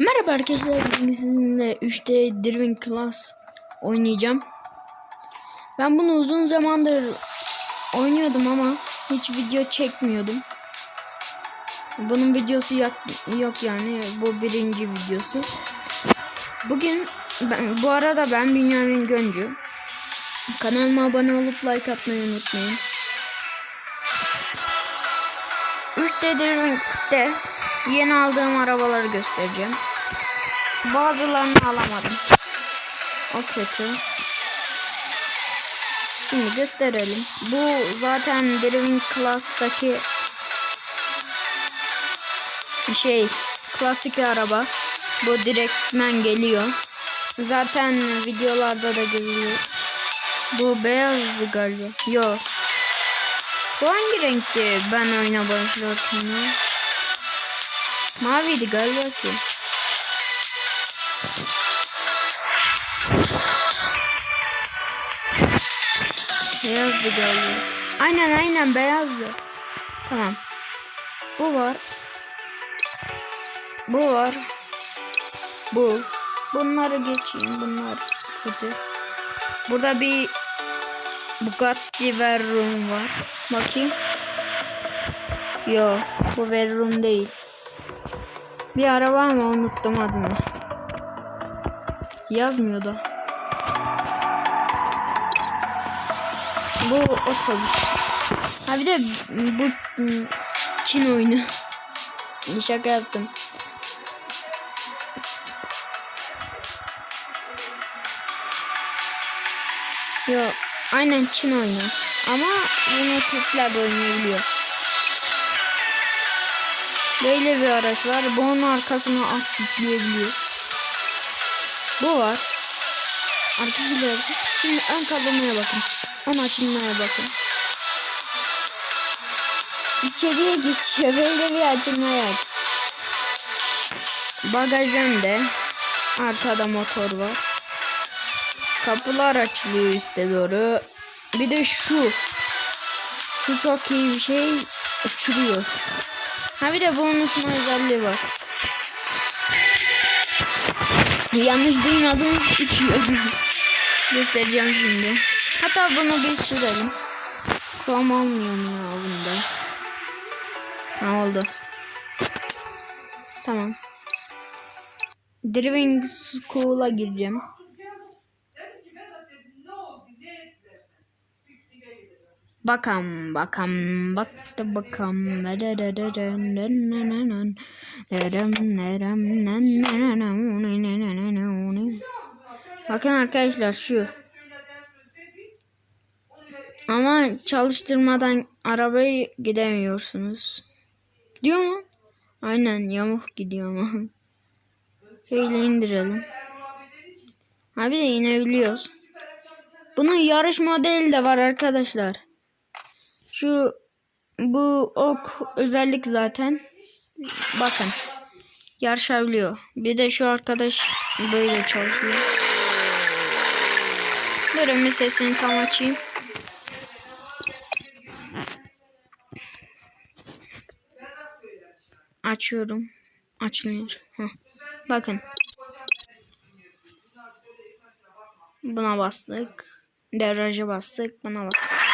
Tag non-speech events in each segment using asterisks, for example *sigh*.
Merhaba arkadaşlar bugün sizinle 3D Driving Class oynayacağım. Ben bunu uzun zamandır oynuyordum ama hiç video çekmiyordum. Bunun videosu yok, yok yani bu birinci videosu. Bugün ben, bu arada ben Bünyamin Göncü. Kanalıma abone olup like atmayı unutmayın. 3D Driving'de yeni aldığım arabaları göstereceğim. Bazılarını alamadım. O kötü. Şimdi gösterelim. Bu zaten Driving Class'taki şey klasik araba. Bu direktmen geliyor. Zaten videolarda da görülüyor. Bu beyazdı galiba. Yok. Bu hangi renkti ben oyuna başlarken? Maviydi galiba ki. Beyazdı galiba. Aynen aynen beyazdı. Tamam. Bu var. Bu var. Bu. Bunları geçeyim. Bunlar kötü. Burada bir Bugatti Veyron var. Bakayım. Yo, bu Veyron değil. Bir araba ama unuttum adını. Yazmıyor da. Bu otobüs. Ha bir de bu Çin oyunu. Şaka yaptım. Yo, aynen Çin oyunu. Ama bunu Türkler de oynayabiliyor. Böyle bir araç var. Bunun arkasına at yükleyebiliyor. Bu var. Arka ileride. Şimdi ön kaldırmaya bakın. Ön açılmaya bakın. İçeriye geçiyor. Böyle bir açılmaya aç. Bagaj önde. Arkada motor var. Kapılar açılıyor üste doğru. Bir de şu. Şu çok iyi bir şey. Uçuruyor. Ha bir de bonusma özelliği var. Yanlış duymadım. Uçuyor. *laughs* Göstereceğim şimdi. Hatta bunu bir sürelim. Chrome olmuyor mu ya bunda? Ha oldu. Tamam. Driving School'a gireceğim. Bakam bakam baktı bakam Bakın arkadaşlar şu ama çalıştırmadan arabayı gidemiyorsunuz. Gidiyor mu? Aynen yamuk gidiyor ama. Şöyle indirelim. Abi de inebiliyoruz. Bunun yarış modeli de var arkadaşlar. Şu bu ok özellik zaten. Bakın. Yarışabiliyor. Bir de şu arkadaş böyle çalışıyor. Durun bir sesini tam açayım. Açıyorum. Açılmıyor. Heh. Bakın. Buna bastık. Devrajı bastık. Buna bastık.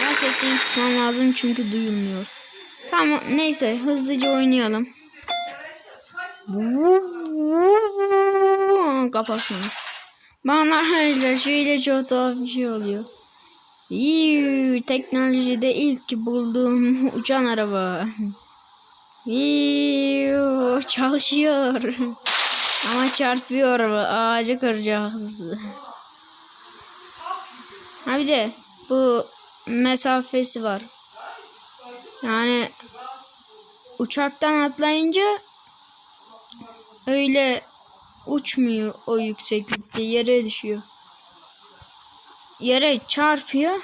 Ama sesini kısmam lazım çünkü duyulmuyor. Tamam neyse hızlıca oynayalım. Kapatmayın. Bana arkadaşlar şöyle çok tuhaf bir şey oluyor. Yuuu, teknolojide ilk bulduğum *laughs* uçan araba. Yuuu, çalışıyor. *laughs* Ama çarpıyor ağacı kıracağız. Ha bir de bu mesafesi var. Yani uçaktan atlayınca öyle uçmuyor o yükseklikte yere düşüyor. Yere çarpıyor.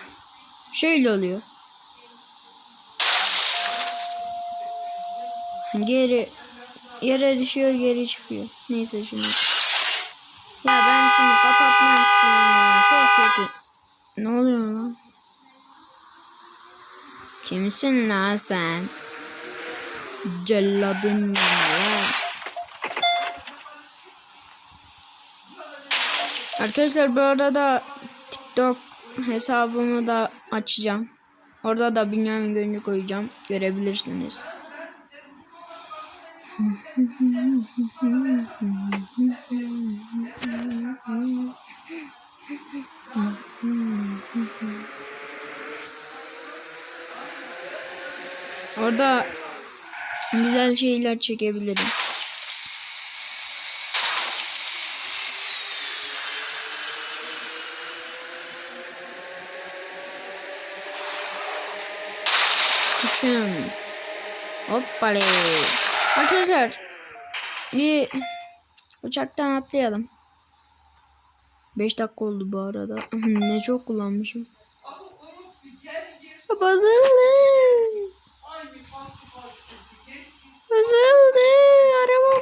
Şöyle oluyor. Geri yere düşüyor geri çıkıyor. Neyse şimdi. Ya ben şimdi kapatmak istiyorum. Çok kötü. Ne oluyor lan? Kimsin lan sen? Celladın ya. Arkadaşlar bu arada TikTok hesabımı da açacağım. Orada da Bünyamin Gönlü koyacağım. Görebilirsiniz. *laughs* Orada güzel şeyler çekebilirim. Düşün. Hoppale. Arkadaşlar bir uçaktan atlayalım. 5 dakika oldu bu arada. ne çok kullanmışım. Basıldı. Basıldı. Araba.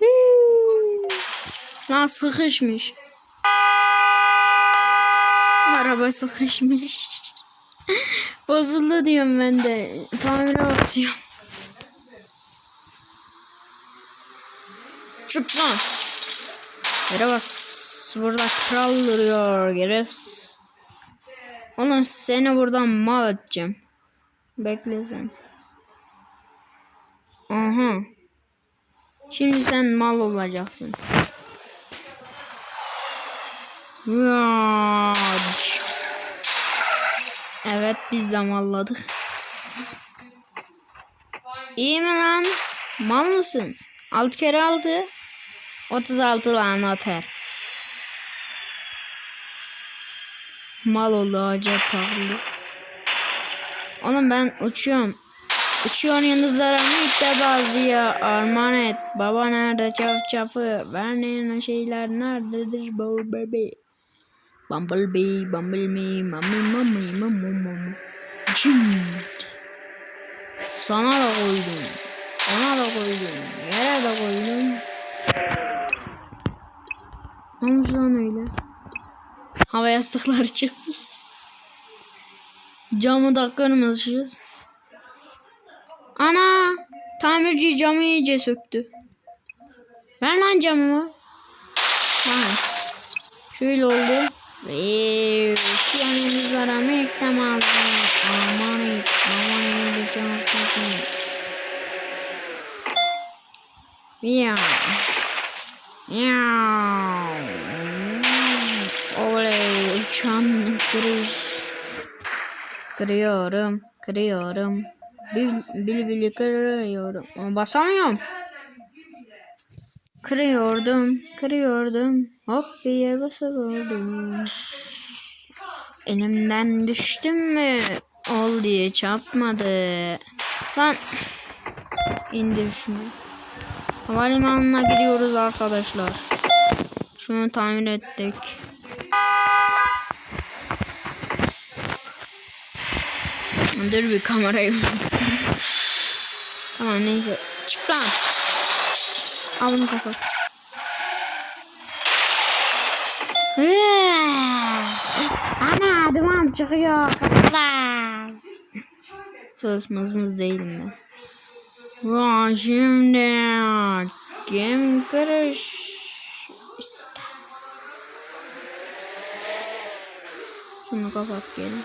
Hii. Lan sıkışmış. Araba sıkışmış. *laughs* Bozuldu diyorum ben de. Tamire basıyorum. Çık lan. Bas. Burada kral duruyor. Geres. Oğlum seni buradan mal edeceğim. Bekle sen. Aha. Şimdi sen mal olacaksın. Evet biz de malladık. İyi mi lan? Mal mısın? 6 kere 6. 36 lan atar. Mal oldu ağaca takıldı. Oğlum ben uçuyorum. Uçuyorsun yıldızlara mitte bazı ya armağan et. Baba nerede çaf çafı? Vermeyen o şeyler nerededir bu baby? Bumblebee, bumblebee, mami mami mami mami. Cim. Sana da koydum. Ona da koydum. Yere de koydum. Olmuş lan öyle? Hava yastıkları çıkmış. Camı da kırmışız. Ana! Tamirci camı iyice söktü. Ver lan camımı. Ha. Şöyle oldu. Ve şu an yıldızlara mı ektem aldım. Aman et. Aman et. Söktü. Ya. Ya. Kırış. Kırıyorum. Kırıyorum. Bil, bili bili kırıyorum. Ama basamıyorum. Kırıyordum. Kırıyordum. Hop diye basıyordum. Elimden düştüm mü? Ol diye çarpmadı. Lan. İndir şunu. Havalimanına gidiyoruz arkadaşlar. Şunu tamir ettik. Dur bir kamerayı. tamam neyse. Çık lan. Al bunu kapat. Ana duman çıkıyor. Kapılar. Söz mızmız değilim ben. Vay şimdi kim kırış işte. Şunu kapat gelin.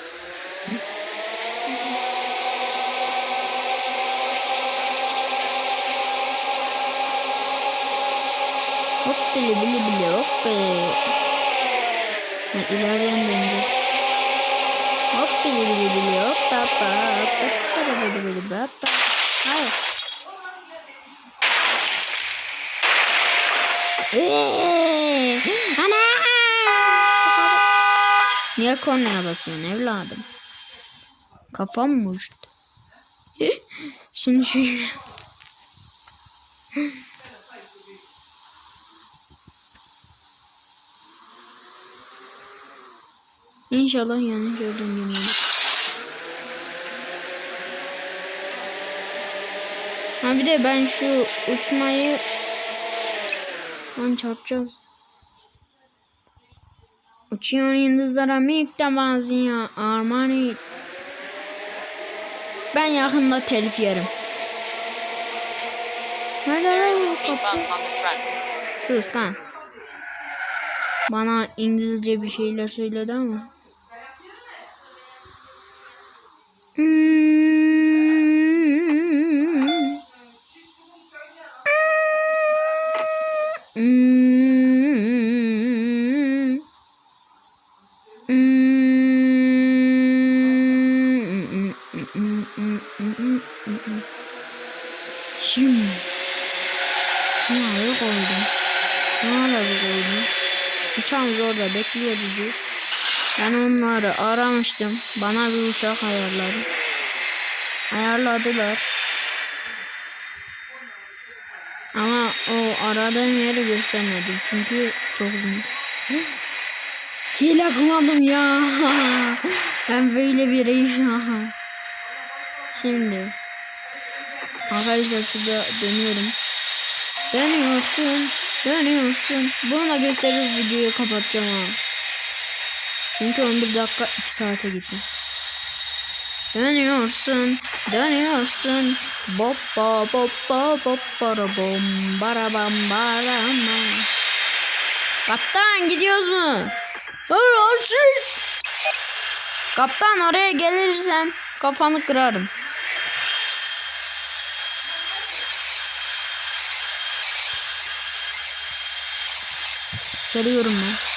Bili bili bili hop bili. Ha, ileriden döneceğiz. Hop bili bili bili hop hop hop hop bili bili bili hop hop. Hayır. Ana! Niye kornaya basıyorsun evladım? Kafam mı uçtu? Şunu şöyle. İnşallah yanlış yerden yemeyiz. Ha bir de ben şu uçmayı Lan çarpacağız. Uçuyor yıldızlara mikte bazı ya Armani Ben yakında telif yerim. Nerede lan bu kapı? Sus lan. Bana İngilizce bir şeyler söyledi ama. Şimdi nereye koydum? Nereye koydum? Uçağımız orada bekliyor bizi. Ben onları aramıştım. Bana bir uçak ayarladı. Ayarladılar. Ama o aradığım yeri göstermedim. Çünkü çok uzun. *gasps* Hile kullandım ya. *laughs* ben böyle biriyim. *laughs* Şimdi. Arkadaşlar şurada dönüyorum. Dönüyorsun. Dönüyorsun. Bunu da gösterip videoyu kapatacağım ha. Çünkü 11 dakika 2 saate gitmez. Dönüyorsun, dönüyorsun. Boppa boppa boppara bom bara bam bara bam. Kaptan gidiyoruz mu? Kaptan oraya gelirsem kafanı kırarım. Geliyorum ben.